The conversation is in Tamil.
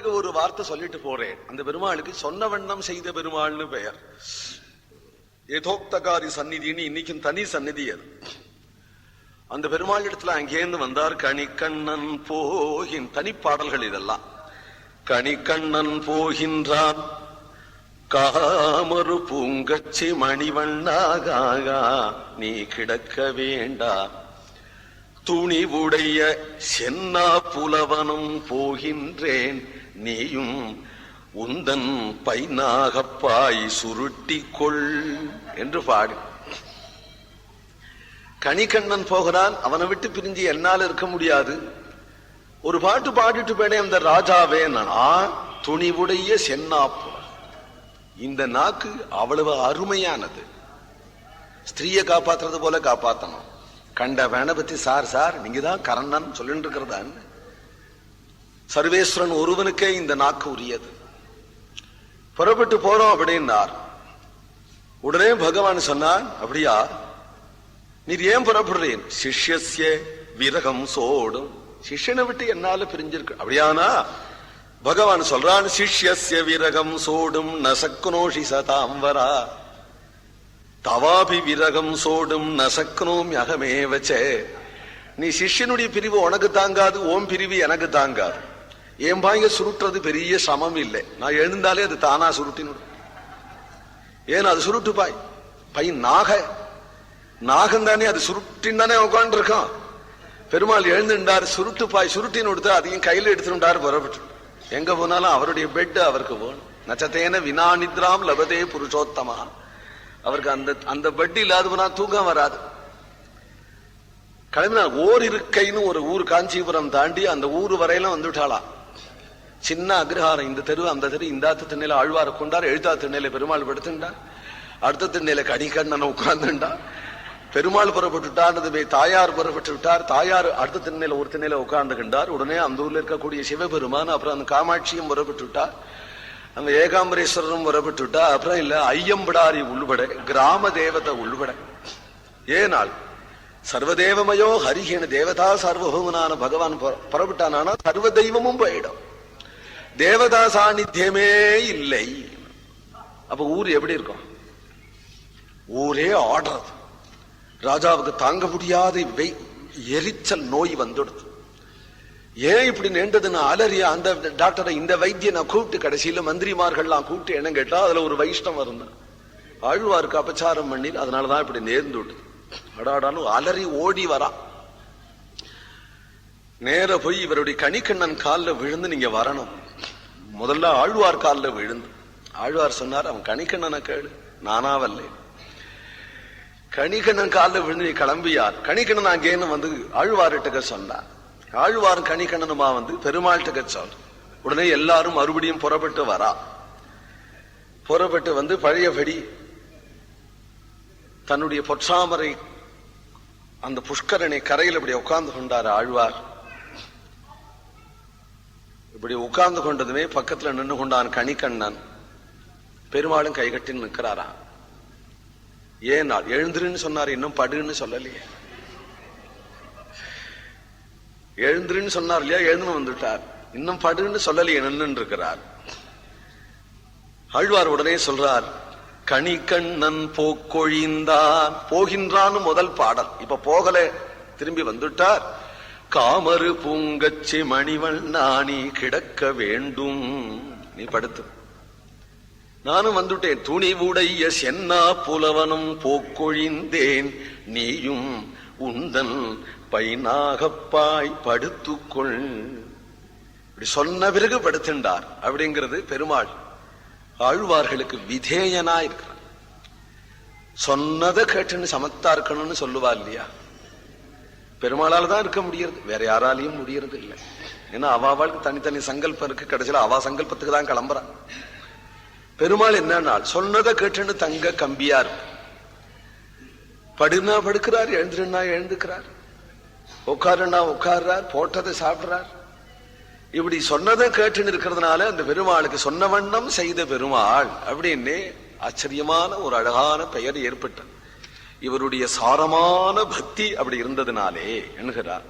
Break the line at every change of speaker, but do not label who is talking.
ஒரு வார்த்தை சொல்லிட்டு போறேன். அந்த பெருமாளுக்கு சொன்ன வண்ணம் செய்த பெருமாள்னு பெயர். ஏதோக்தகாரி சந்நிதின்னு இன்னைக்கும் தனி சந்நிதி அது. அந்த பெருமாள் இடத்துல அங்கேருந்து வந்தார் கணிக்கண்ணன் போகின் தனிப்பாடல்கள் இதெல்லாம். கணிக்கண்ணன் போகின்றான் காமரு பூங்கச்சி மணிவண்ணாகா நீ கிடக்க வேண்டா. துணிவுடைய சென்னா புலவனும் போகின்றேன் நீயும் உந்தன் பைனாகப்பாய் சுருட்டி கொள் என்று பாடு. கணிகண்ணன் போகிறான் அவனை விட்டு பிரிஞ்சு என்னால் இருக்க முடியாது. ஒரு பாட்டு பாடிட்டு போனே அந்த ராஜாவே நானா துணிவுடைய சென்னாப்பு. இந்த நாக்கு அவ்வளவு அருமையானது. ஸ்திரீயை காப்பாத்துறது போல காப்பாத்தணும். கண்ட வேணை பத்தி சார் சார் நீங்க தான் கரண்ணன் சொல்லிட்டு இருக்கிறதான்னு சர்வேஸ்வரன் ஒருவனுக்கே இந்த நாக்கு உரியது. புறப்பட்டு போறோம் அப்படின்னார். உடனே பகவான் சொன்னான் அப்படியா? நீர் ஏன் புறப்படுறேன் சிஷ்யசிய விரகம் சோடும். சிஷ்யனை விட்டு என்னால பிரிஞ்சிருக்கு. அப்படியானா? பகவான் சொல்றான் சிஷ்யசிய விரகம் சோடும் நசக்குனோஷி சதாம்பரா தவாபி விரகம் சோடும் நசக்னோம் அகமேவச்சே நீ சிஷ்யனுடைய பிரிவு உனக்கு தாங்காது ஓம் பிரிவு எனக்கு தாங்காது. என் பாய்ங்க சுருட்டுறது பெரிய சமம் இல்லை. நான் எழுந்தாலே அது தானா சுருட்டினுடும். ஏன் அது சுருட்டு பாய் பையன் நாக. நாகம் தானே அது சுருட்டின் தானே உட்காந்துருக்கான் பெருமாள் எழுந்துட்டார் சுருட்டு பாய் சுருட்டின்னு கொடுத்து அதையும் கையில் எடுத்துட்டார் புறப்பட்டு. எங்க போனாலும் அவருடைய பெட் அவருக்கு வேணும். நச்சத்தேன வினா நித்ராம் லபதே புருஷோத்தமா. அவருக்கு அந்த அந்த பெட் இல்லாத போனா தூக்கம் வராது. கிளம்பினா ஓர் இருக்கைன்னு ஒரு ஊர் காஞ்சிபுரம் தாண்டி அந்த ஊர் வரையிலும் வந்துட்டாளாம். சின்ன அக்ரஹாரம் இந்த தெரு அந்த தெரு இந்த திண்ணையில ஆழ்வார கொண்டார் எழுத்தா திண்ணையில பெருமாள் படுத்துண்டார் அடுத்த திண்ணையில கடிகண்ணனை உட்கார்ந்துண்டா. பெருமாள் புறப்பட்டுட்டார்னது தாயார் புறப்பட்டு விட்டார் தாயார் அடுத்த திண்ணையில ஒரு திண்ணையில உட்கார்ந்துகின்றார். உடனே அந்த ஊர்ல இருக்கக்கூடிய சிவபெருமான் அப்புறம் அந்த காமாட்சியும் புறப்பட்டு விட்டார் அந்த ஏகாம்பரேஸ்வரரும் புறப்பட்டு விட்டா அப்புறம் இல்ல ஐயம்பிடாரி உள்பட கிராம தேவதை உள்பட. ஏனால் சர்வதேவமயோ ஹரிஹீன தேவதா சர்வபூமனான பகவான் புறப்பட்டானா சர்வ தெய்வமும் போயிடும். தேவதா சாநித்தியமே இல்லை. அப்ப ஊர் எப்படி இருக்கும்? ஊரே ஆடுறது ராஜாவுக்கு தாங்க முடியாத எரிச்சல் நோய் வந்துடுது. ஏன் இப்படி நின்றதுன்னு அலறிய அந்த டாக்டரை இந்த வைத்திய நான் கூப்பிட்டு கடைசியில மந்திரிமார்கள்லாம் கூப்பிட்டு என்ன கேட்டா அதுல ஒரு வைஷ்ணவம் இருந்தான் ஆழ்வாருக்கு அபச்சாரம் பண்ணி அதனாலதான் இப்படி நேர்ந்து விட்டு அடாடாலும் அலறி ஓடி வரான் நேர போய் இவருடைய கணிக்கண்ணன் காலில் விழுந்து நீங்க வரணும். முதல்ல ஆழ்வார் காலில் விழுந்து. ஆழ்வார் சொன்னார் அவன் கணிக்கண்ணனை கேளு. நானா வல்லே கணிக்கண்ணன் காலில் விழுந்து நீ கிளம்பியார். கணிக்கண்ணன் அங்கேன்னு வந்து ஆழ்வார்கிட்ட சொன்னார். ஆழ்வார் கணிக்கண்ணனுமா வந்து பெருமாள்கிட்ட சொல். உடனே எல்லாரும் மறுபடியும் புறப்பட்டு வரா. புறப்பட்டு வந்து பழையபடி தன்னுடைய பொற்றாமரை அந்த புஷ்கரணை கரையில் அப்படி உட்கார்ந்து கொண்டார் ஆழ்வார். இப்படி உட்கார்ந்து கொண்டதுமே பக்கத்துல நின்று கொண்டான் கணிக்கண்ணன் பெருமாளும் கைகட்டி நிற்கிறாரா ஏனால் எழுந்துருன்னு சொன்னார் இன்னும் படுன்னு சொல்லலையே. எழுந்துருன்னு சொன்னார் இல்லையா எழுந்து வந்துட்டார். இன்னும் படுன்னு சொல்லலையே நின்று இருக்கிறார் ஆழ்வார் உடனே சொல்றார் கணிகண்ணன் போக்கொழிந்தான் போகின்றான்னு முதல் பாடல். இப்ப போகல திரும்பி வந்துட்டார். காமறு பூங்கச்சி மணிவண்ணா நீ கிடக்க வேண்டும். நீ படுத்து. நானும் வந்துட்டேன். துணிவுடைய சென்னா புலவனும் போக்கொழிந்தேன். நீயும் உந்தன் பைனாகப்பாய் படுத்துக்கொள். இப்படி சொன்ன பிறகு படுத்துண்டார் அப்படிங்கிறது பெருமாள் ஆழ்வார்களுக்கு விதேயனா இருக்கிறான் சொன்னதை கேட்டுன்னு சமத்தா இருக்கணும்னு சொல்லுவா இல்லையா? பெருமாளால தான் இருக்க முடியறது. வேற யாராலையும் முடியறது இல்லை. ஏன்னா அவ தனித்தனி சங்கல்பம் இருக்கு. கடைசியில் அவா சங்கல்பத்துக்கு தான் கிளம்புறான் பெருமாள் என்ன சொன்னதை கேட்டுன்னு தங்க கம்பியா இருக்கு. படுனா படுக்கிறார் எழுந்துருன்னா எழுந்துக்கிறார். உட்காருன்னா உட்கார்றார் போட்டதை சாப்பிடுறார். இப்படி சொன்னதை கேட்டுன்னு இருக்கிறதுனால அந்த பெருமாளுக்கு சொன்ன வண்ணம் செய்த பெருமாள் அப்படின்னு ஆச்சரியமான ஒரு அழகான பெயர் ஏற்பட்டது. இவருடைய சாரமான பக்தி அப்படி இருந்ததுனாலே என்கிறார்.